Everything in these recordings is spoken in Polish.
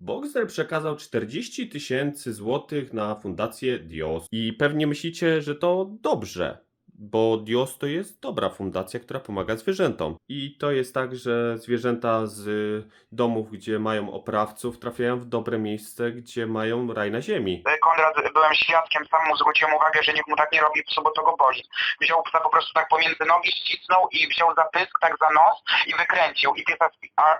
Boxer przekazał 40 tysięcy złotych na fundację Dios. I pewnie myślicie, że to dobrze, bo Dios to jest dobra fundacja, która pomaga zwierzętom. I to jest tak, że zwierzęta z domów, gdzie mają oprawców, trafiają w dobre miejsce, gdzie mają raj na ziemi. Konrad, byłem świadkiem, sam mu zwróciłem uwagę, że nikt mu tak nie robi, bo to go boli. Wziął psa po prostu tak pomiędzy nogi, ścisnął i wziął za pysk, tak za nos i wykręcił. I pies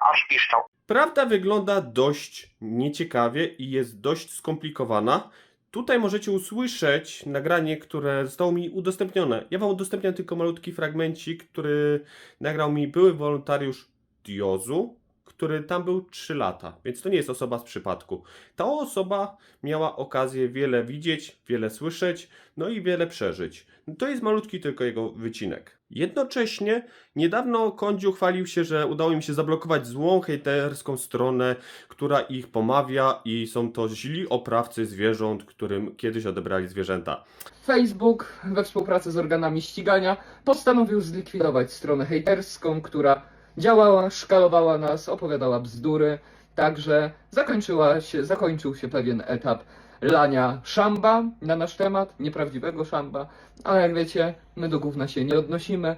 aż piszczał. Prawda wygląda dość nieciekawie i jest dość skomplikowana. Tutaj możecie usłyszeć nagranie, które zostało mi udostępnione. Ja wam udostępniam tylko malutki fragmencik, który nagrał mi były wolontariusz Diozu, który tam był 3 lata, więc to nie jest osoba z przypadku. Ta osoba miała okazję wiele widzieć, wiele słyszeć, no i wiele przeżyć. To jest malutki tylko jego wycinek. Jednocześnie niedawno Kądziu chwalił się, że udało im się zablokować złą hejterską stronę, która ich pomawia i są to źli oprawcy zwierząt, którym kiedyś odebrali zwierzęta. Facebook we współpracy z organami ścigania postanowił zlikwidować stronę hejterską, która działała, szkalowała nas, opowiadała bzdury. Także zakończyła się, zakończył się pewien etap lania szamba na nasz temat, nieprawdziwego szamba, ale jak wiecie, my do gówna się nie odnosimy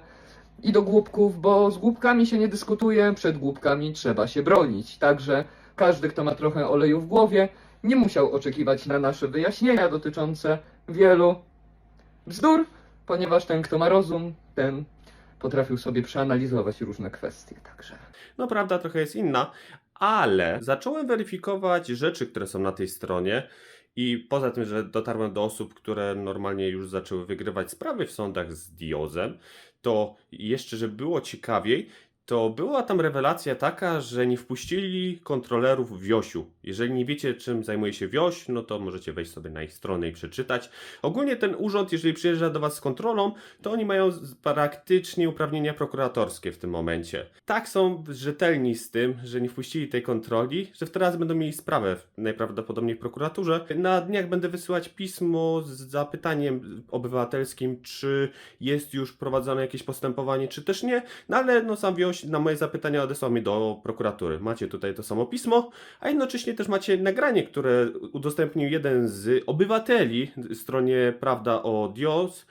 i do głupków, bo z głupkami się nie dyskutuje, przed głupkami trzeba się bronić. Także każdy, kto ma trochę oleju w głowie, nie musiał oczekiwać na nasze wyjaśnienia dotyczące wielu bzdur, ponieważ ten, kto ma rozum, ten potrafił sobie przeanalizować różne kwestie. Także No prawda trochę jest inna, ale zacząłem weryfikować rzeczy, które są na tej stronie i poza tym, że dotarłem do osób, które normalnie już zaczęły wygrywać sprawy w sądach z Diozem, to jeszcze, żeby było ciekawiej, to była tam rewelacja taka, że nie wpuścili kontrolerów Wiosiu. Jeżeli nie wiecie, czym zajmuje się Wioś, no to możecie wejść sobie na ich stronę i przeczytać. Ogólnie ten urząd, jeżeli przyjeżdża do Was z kontrolą, to oni mają praktycznie uprawnienia prokuratorskie w tym momencie. Tak są rzetelni z tym, że nie wpuścili tej kontroli, że teraz będą mieli sprawę w- najprawdopodobniej w prokuraturze. Na dniach będę wysyłać pismo z zapytaniem obywatelskim, czy jest już prowadzone jakieś postępowanie, czy też nie. No ale no sam Wioś na moje zapytania odesłał mnie do prokuratury. Macie tutaj to samo pismo, a jednocześnie też macie nagranie, które udostępnił jeden z obywateli stronie Prawda o Dios,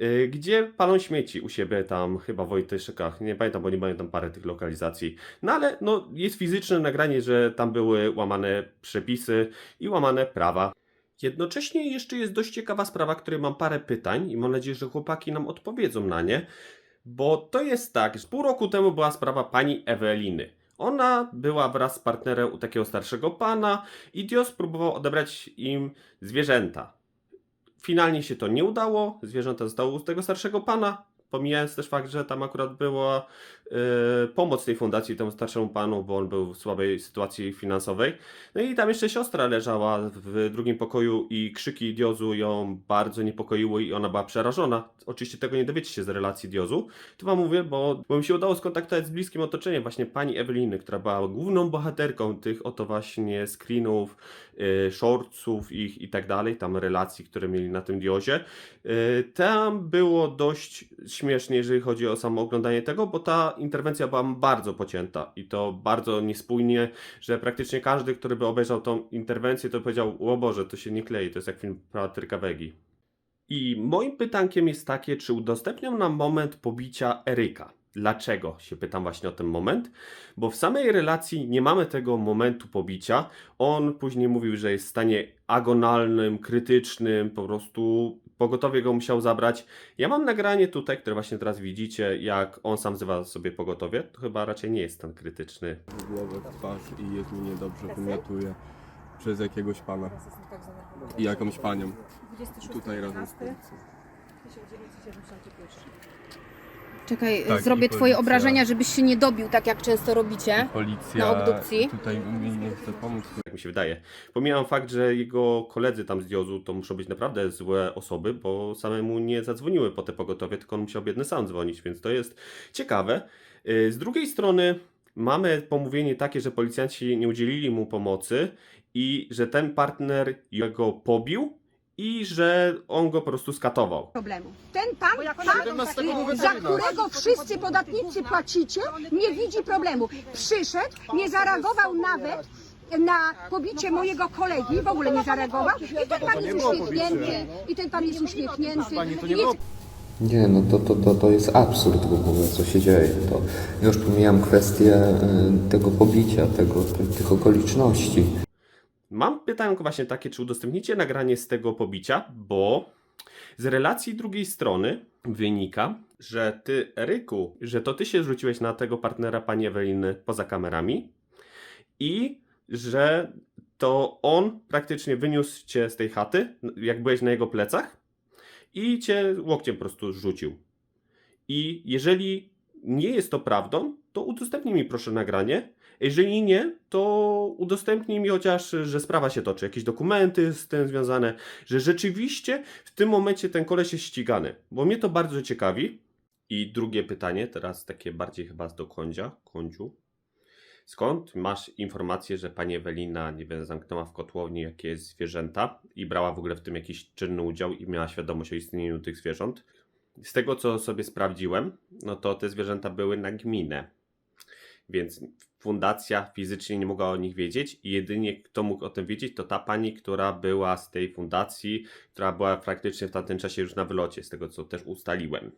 y, gdzie palą śmieci u siebie tam, chyba w Wojtyszykach, nie pamiętam, bo nie mają tam parę tych lokalizacji. No ale no, jest fizyczne nagranie, że tam były łamane przepisy i łamane prawa. Jednocześnie jeszcze jest dość ciekawa sprawa, której mam parę pytań i mam nadzieję, że chłopaki nam odpowiedzą na nie. Bo to jest tak, że pół roku temu była sprawa pani Eweliny. Ona była wraz z partnerem u takiego starszego pana i Dios próbował odebrać im zwierzęta. Finalnie się to nie udało, zwierzęta zostały u tego starszego pana, pomijając też fakt, że tam akurat była pomoc tej fundacji temu starszemu panu, bo on był w słabej sytuacji finansowej. No i tam jeszcze siostra leżała w drugim pokoju i krzyki Diozu ją bardzo niepokoiły i ona była przerażona. Oczywiście tego nie dowiecie się z relacji Diozu. Tu wam mówię, bo, bo mi się udało skontaktować z bliskim otoczeniem właśnie pani Eweliny, która była główną bohaterką tych oto właśnie screenów, y, shortsów ich i tak dalej, tam relacji, które mieli na tym Diozie. Y, Tam było dość śmiesznie, jeżeli chodzi o samo oglądanie tego, bo ta interwencja była bardzo pocięta i to bardzo niespójnie, że praktycznie każdy, który by obejrzał tą interwencję, to powiedział, o Boże, to się nie klei, to jest jak film Patryka Wegi. I moim pytankiem jest takie, czy udostępnią nam moment pobicia Eryka? Dlaczego się pytam właśnie o ten moment? Bo w samej relacji nie mamy tego momentu pobicia. On później mówił, że jest w stanie agonalnym, krytycznym, po prostu pogotowie go musiał zabrać. Ja mam nagranie tutaj, które właśnie teraz widzicie, jak on sam wzywa sobie pogotowie. To chyba raczej nie jest ten krytyczny. głowę, w twarz i jest mi niedobrze, wymiatuję przez jakiegoś pana i jakąś panią. Tutaj razem z policją. 1971. Czekaj, Tak, zrobię i twoje policja. obrażenia, żebyś się nie dobił, tak jak często robicie. Policja Na obdukcji? tutaj mi nie chce pomóc. jak mi się wydaje. Pomijam fakt, że jego koledzy tam z Diozu to muszą być naprawdę złe osoby, bo samemu nie zadzwoniły po te pogotowie, tylko on musiał biedny sam dzwonić, więc to jest ciekawe. Yy, Z drugiej strony mamy pomówienie takie, że policjanci nie udzielili mu pomocy i że ten partner jego pobił i że on go po prostu skatował. problemu. Ten pan, pan za którego wszyscy podatnicy płacicie, nie widzi problemu. Przyszedł, nie zareagował nawet na pobicie mojego kolegi, w ogóle nie zareagował. I ten pan jest uśmiechnięty, i ten pan jest uśmiechnięty. I Nie, no to, to, to, to jest absurd w ogóle, co się dzieje. To już pomijam kwestię y, tego pobicia, tego, ty, tych okoliczności. Mam pytanko właśnie takie, czy udostępnicie nagranie z tego pobicia, bo z relacji drugiej strony wynika, że ty, Eryku, że to ty się rzuciłeś na tego partnera pani Eweliny poza kamerami i że to on praktycznie wyniósł cię z tej chaty, jak byłeś na jego plecach i cię łokciem po prostu rzucił. I jeżeli nie jest to prawdą, to udostępnij mi proszę nagranie. Jeżeli nie, to udostępnij mi chociaż, że sprawa się toczy, jakieś dokumenty z tym związane, że rzeczywiście w tym momencie ten koleś jest ścigany, bo mnie to bardzo ciekawi. I drugie pytanie, teraz takie bardziej chyba do kądzia, kądziu. Skąd masz informację, że pani Ewelina, nie wiem, zamknęła w kotłowni jakieś zwierzęta i brała w ogóle w tym jakiś czynny udział i miała świadomość o istnieniu tych zwierząt? Z tego, co sobie sprawdziłem, no to te zwierzęta były na gminę. Więc fundacja fizycznie nie mogła o nich wiedzieć i jedynie kto mógł o tym wiedzieć, to ta pani, która była z tej fundacji, która była praktycznie w tamtym czasie już na wylocie, z tego co też ustaliłem.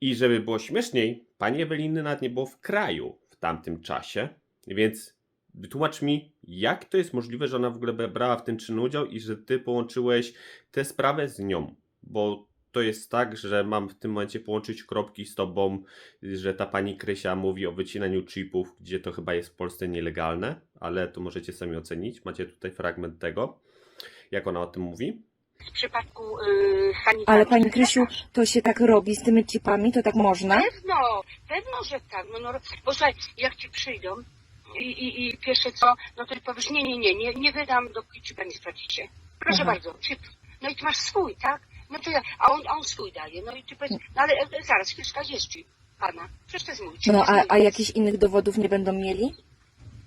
I żeby było śmieszniej, pani Eweliny nawet nie było w kraju w tamtym czasie, więc wytłumacz mi, jak to jest możliwe, że ona w ogóle brała w tym czynny udział i że ty połączyłeś tę sprawę z nią, bo to jest tak, że mam w tym momencie połączyć kropki z tobą, że ta pani Krysia mówi o wycinaniu chipów, gdzie to chyba jest w Polsce nielegalne, ale to możecie sami ocenić. Macie tutaj fragment tego, jak ona o tym mówi. w przypadku yy, pani Ale pani Krysiu, to się tak robi z tymi chipami, to tak można? Pewno, pewno, że tak. No, no, jak ci przyjdą i, i, i pierwsze co, no to ty powiesz, nie, nie, nie, nie, nie wydam, dopóki chipa nie sprawdzicie. Proszę Aha. bardzo, chip. No i ty masz swój, tak? No to ja, a on, a on swój daje. No i ty powiesz, no ale e, zaraz, chwileczkę, gdzie jest chip pana? Przecież to jest mój. No jest a, mój. a jakichś innych dowodów nie będą mieli?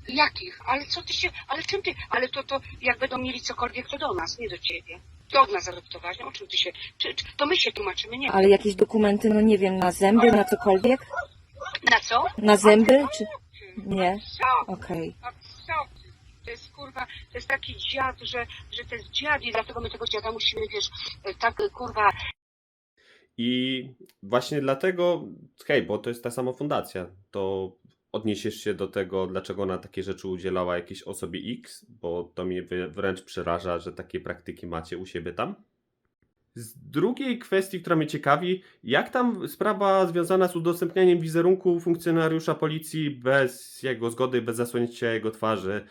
Jakich? Ale co ty się, ale czym ty, ale to, to jak będą mieli cokolwiek, to do nas, nie do ciebie. To od nas adoptować, o czym ty się, czy, czy, to my się tłumaczymy, nie Ale jakieś dokumenty, no nie wiem, na zęby, na cokolwiek? Na co? Na zęby? Czy... Nie? Co? Okej. A co? To jest kurwa, to jest taki dziad, że, że to jest dziad i dlatego my tego dziada musimy, wiesz, tak kurwa I właśnie dlatego, hej, bo to jest ta sama fundacja, to odniesiesz się do tego, dlaczego ona takie rzeczy udzielała jakiejś osobie X, bo to mnie wręcz przeraża, że takie praktyki macie u siebie tam. Z drugiej kwestii, która mnie ciekawi, jak tam sprawa związana z udostępnianiem wizerunku funkcjonariusza policji bez jego zgody, bez zasłonięcia jego twarzy.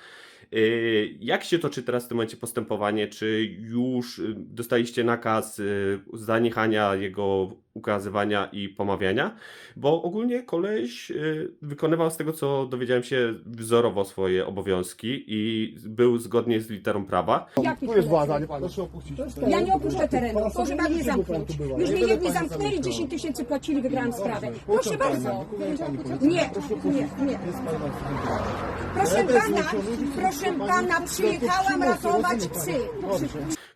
Yy, Jak się toczy teraz w tym momencie postępowanie? Czy już y, dostaliście nakaz y, zaniechania jego ukazywania i pomawiania? Bo ogólnie koleś y, wykonywał z tego, co dowiedziałem się, wzorowo swoje obowiązki i był zgodnie z literą prawa. Jaki Ja nie opuszczę terenu, proszę pan mnie zamknąć. Już mnie jedni zamknęli, 10 tysięcy płacili, wygrałam sprawę. Proszę bardzo. Nie, nie, nie. Proszę pana, proszę ratować psy.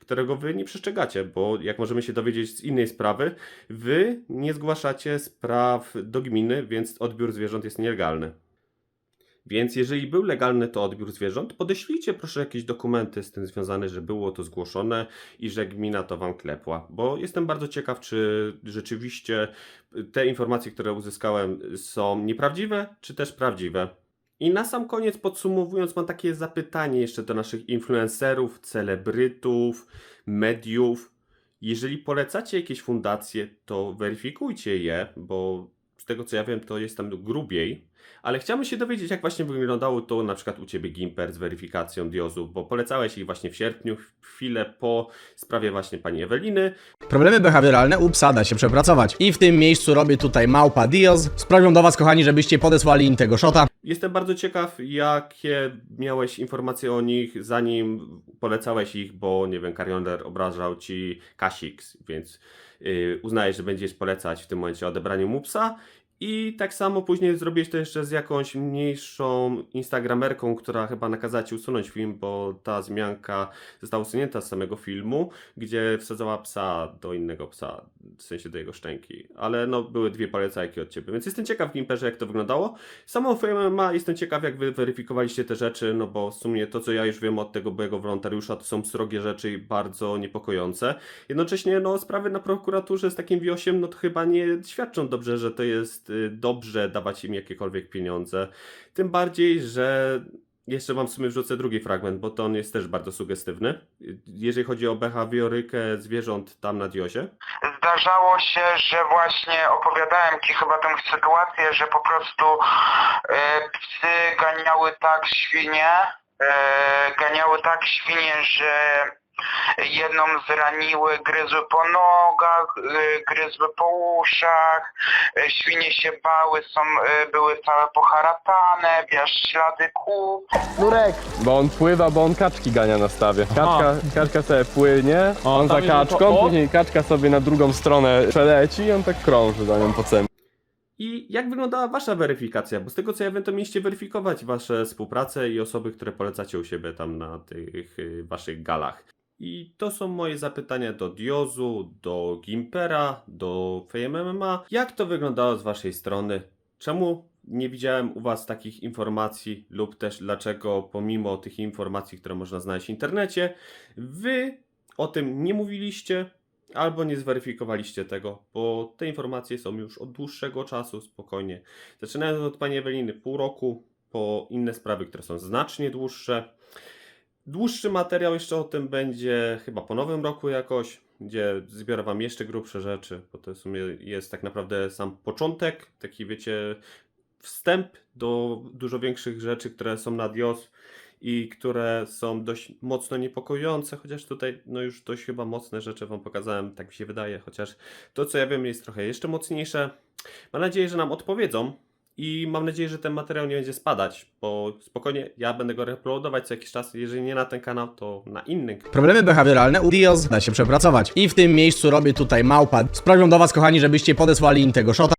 którego wy nie przestrzegacie, bo jak możemy się dowiedzieć z innej sprawy, wy nie zgłaszacie spraw do gminy, więc odbiór zwierząt jest nielegalny. Więc jeżeli był legalny to odbiór zwierząt, podeślijcie proszę jakieś dokumenty z tym związane, że było to zgłoszone i że gmina to wam klepła, bo jestem bardzo ciekaw, czy rzeczywiście te informacje, które uzyskałem są nieprawdziwe, czy też prawdziwe. I na sam koniec podsumowując, mam takie zapytanie jeszcze do naszych influencerów, celebrytów, mediów. Jeżeli polecacie jakieś fundacje, to weryfikujcie je, bo z tego co ja wiem, to jest tam grubiej. Ale chciałbym się dowiedzieć, jak właśnie wyglądało to na przykład u Ciebie Gimper z weryfikacją Diozu, bo polecałeś ich właśnie w sierpniu, chwilę po sprawie właśnie pani Eweliny. Problemy behawioralne u psa da się przepracować. I w tym miejscu robię tutaj małpa Dios. Sprawią do was, kochani, żebyście podesłali im tego shota. Jestem bardzo ciekaw, jakie miałeś informacje o nich, zanim polecałeś ich, bo nie wiem, Karioner obrażał ci Kasix, więc yy, uznajesz, że będziesz polecać w tym momencie odebranie mu psa. I tak samo później zrobiłeś to jeszcze z jakąś mniejszą instagramerką, która chyba nakazała ci usunąć film, bo ta zmianka została usunięta z samego filmu, gdzie wsadzała psa do innego psa, w sensie do jego szczęki. Ale no, były dwie polecajki od ciebie, więc jestem ciekaw w Gimperze, jak to wyglądało. Samą FMMA jestem ciekaw, jak wy weryfikowaliście te rzeczy, no bo w sumie to, co ja już wiem od tego byłego wolontariusza, to są srogie rzeczy i bardzo niepokojące. Jednocześnie, no, sprawy na prokuraturze z takim wiosiem, no to chyba nie świadczą dobrze, że to jest y, dobrze dawać im jakiekolwiek pieniądze. Tym bardziej, że jeszcze wam w sumie wrzucę drugi fragment, bo to on jest też bardzo sugestywny. Y, Jeżeli chodzi o behawiorykę zwierząt tam na Diosie. Zdarzało się, że właśnie opowiadałem Ci chyba tę sytuację, że po prostu e, psy ganiały tak świnie, e, ganiały tak świnie, że jedną zraniły, gryzły po nogach, e, gryzły po uszach, e, świnie się bały, są, e, były całe poharatane, wiesz, ślady kół. Nurek! Bo on pływa, bo on kaczki gania na stawie. Kaczka, kaczka sobie płynie, on za kaczką, później kaczka sobie na drugą stronę przeleci i on tak krąży za nią po całym I jak wyglądała wasza weryfikacja? Bo z tego co ja wiem, to mieliście weryfikować wasze współprace i osoby, które polecacie u siebie tam na tych y, waszych galach. I to są moje zapytania do Diozu, do Gimpera, do FMMA. Jak to wyglądało z waszej strony? Czemu nie widziałem u was takich informacji lub też dlaczego pomimo tych informacji, które można znaleźć w internecie, wy o tym nie mówiliście, albo nie zweryfikowaliście tego, bo te informacje są już od dłuższego czasu, spokojnie. Zaczynając od pani Eweliny pół roku, po inne sprawy, które są znacznie dłuższe. Dłuższy materiał jeszcze o tym będzie chyba po nowym roku jakoś, gdzie zbiorę wam jeszcze grubsze rzeczy, bo to w sumie jest tak naprawdę sam początek, taki wiecie, wstęp do dużo większych rzeczy, które są na Dios i które są dość mocno niepokojące, chociaż tutaj no już dość chyba mocne rzeczy wam pokazałem, tak mi się wydaje, chociaż to co ja wiem jest trochę jeszcze mocniejsze. Mam nadzieję, że nam odpowiedzą i mam nadzieję, że ten materiał nie będzie spadać, bo spokojnie ja będę go reuploadować co jakiś czas, jeżeli nie na ten kanał, to na inny. Problemy behawioralne u Dios da się przepracować. I w tym miejscu robię tutaj małpa. Sprawią do was, kochani, żebyście podesłali im tego shota.